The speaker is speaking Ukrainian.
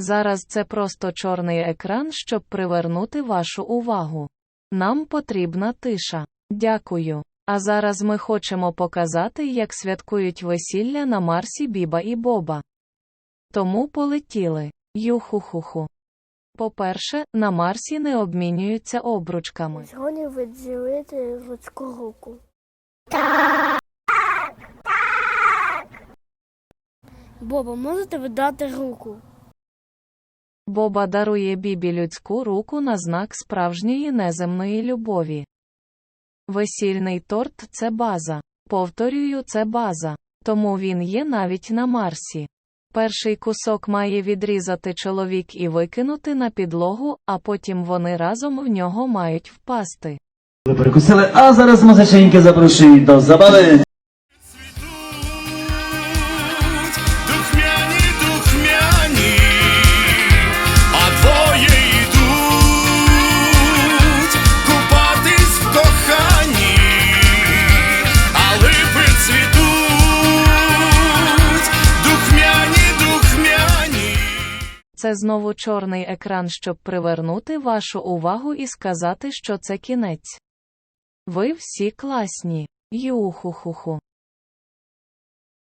Зараз це просто чорний екран, щоб привернути вашу увагу. Нам потрібна тиша. Дякую. А зараз ми хочемо показати, як святкують весілля на Марсі Біба і Боба. Тому полетіли. Юхухуху. По-перше, на Марсі не обмінюються обручками. Сьогодні виділити людську руку. Боба, можете ви дати руку? Боба дарує Бібі людську руку на знак справжньої неземної любові. Весільний торт це база. Повторюю, це база. Тому він є навіть на Марсі. Перший кусок має відрізати чоловік і викинути на підлогу, а потім вони разом в нього мають впасти. Ви перекусили, а зараз музиченьки запрошують до забави. Це знову чорний екран, щоб привернути вашу увагу і сказати, що це кінець. Ви всі класні. Юхухуху.